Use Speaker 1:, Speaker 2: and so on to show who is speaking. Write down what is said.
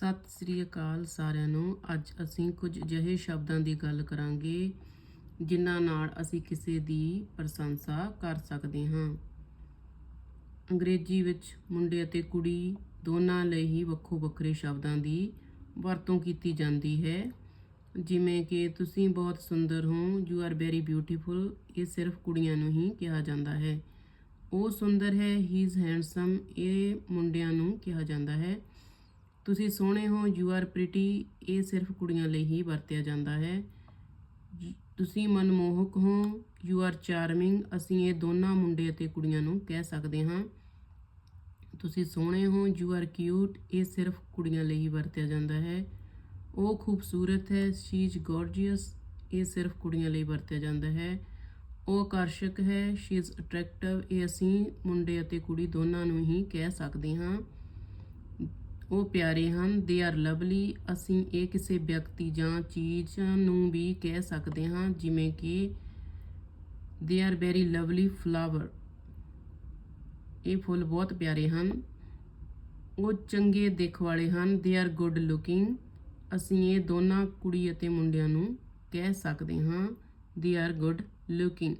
Speaker 1: ਸਤਿ ਸ੍ਰੀ ਅਕਾਲ ਸਾਰਿਆਂ ਨੂੰ। ਅੱਜ ਅਸੀਂ ਕੁਝ ਅਜਿਹੇ ਸ਼ਬਦਾਂ ਦੀ ਗੱਲ ਕਰਾਂਗੇ, ਜਿਨ੍ਹਾਂ ਨਾਲ ਅਸੀਂ ਕਿਸੇ ਦੀ ਪ੍ਰਸ਼ੰਸਾ ਕਰ ਸਕਦੇ ਹਾਂ। ਅੰਗਰੇਜ਼ੀ ਵਿੱਚ ਮੁੰਡੇ ਅਤੇ ਕੁੜੀ ਦੋਨਾਂ ਲਈ ਹੀ ਵੱਖੋ ਵੱਖਰੇ ਸ਼ਬਦਾਂ ਦੀ ਵਰਤੋਂ ਕੀਤੀ ਜਾਂਦੀ ਹੈ। ਜਿਵੇਂ ਕਿ ਤੁਸੀਂ ਬਹੁਤ ਸੁੰਦਰ ਹੋ ਯੂ ਆਰ ਵੈਰੀ ਬਿਊਟੀਫੁਲ ਇਹ ਸਿਰਫ ਕੁੜੀਆਂ ਨੂੰ ਹੀ ਕਿਹਾ ਜਾਂਦਾ ਹੈ। ਉਹ ਸੁੰਦਰ ਹੈ ਹੀ ਇਜ਼ ਹੈਂਡਸਮ ਇਹ ਮੁੰਡਿਆਂ ਨੂੰ ਕਿਹਾ ਜਾਂਦਾ ਹੈ। ਤੁਸੀਂ ਸੋਹਣੇ ਹੋ ਯੂ ਆਰ ਪ੍ਰੀਟੀ ਇਹ ਸਿਰਫ ਕੁੜੀਆਂ ਲਈ ਹੀ ਵਰਤਿਆ ਜਾਂਦਾ ਹੈ। ਤੁਸੀਂ ਮਨਮੋਹਕ ਹੋ ਯੂ ਆਰ ਚਾਰਮਿੰਗ ਅਸੀਂ ਇਹ ਦੋਨਾਂ ਮੁੰਡੇ ਅਤੇ ਕੁੜੀਆਂ ਨੂੰ ਕਹਿ ਸਕਦੇ ਹਾਂ। ਤੁਸੀਂ ਸੋਹਣੇ ਹੋ ਯੂ ਆਰ ਕਿਊਟ ਇਹ ਸਿਰਫ ਕੁੜੀਆਂ ਲਈ ਹੀ ਵਰਤਿਆ ਜਾਂਦਾ ਹੈ। ਉਹ ਖੂਬਸੂਰਤ ਹੈ ਸ਼ੀ ਇਜ਼ ਗੋਰਜੀਅਸ ਇਹ ਸਿਰਫ ਕੁੜੀਆਂ ਲਈ ਵਰਤਿਆ ਜਾਂਦਾ ਹੈ। ਉਹ ਆਕਰਸ਼ਕ ਹੈ ਸ਼ੀ ਇਜ਼ ਅਟਰੈਕਟਿਵ ਇਹ ਅਸੀਂ ਮੁੰਡੇ ਅਤੇ ਕੁੜੀ ਦੋਨਾਂ ਨੂੰ ਹੀ ਕਹਿ ਸਕਦੇ ਹਾਂ। ਉਹ ਪਿਆਰੇ ਹਨ, ਦੇ ਆਰ ਲਵਲੀ ਅਸੀਂ ਇਹ ਕਿਸੇ ਵਿਅਕਤੀ ਜਾਂ ਚੀਜ਼ ਨੂੰ ਵੀ ਕਹਿ ਸਕਦੇ ਹਾਂ, ਜਿਵੇਂ ਕਿ they are very Lovely flower. ਇਹ ਫੁੱਲ ਬਹੁਤ ਪਿਆਰੇ ਹਨ। ਉਹ ਚੰਗੇ ਦੇਖ ਵਾਲੇ ਹਨ, ਦੇ ਆਰ ਗੁੱਡ ਲੁਕਿੰਗ। ਅਸੀਂ ਇਹ ਦੋਨਾਂ ਕੁੜੀ ਅਤੇ ਮੁੰਡਿਆਂ ਨੂੰ ਕਹਿ ਸਕਦੇ ਹਾਂ, ਦੇ ਆਰ ਗੁੱਡ ਲੁਕਿੰਗ।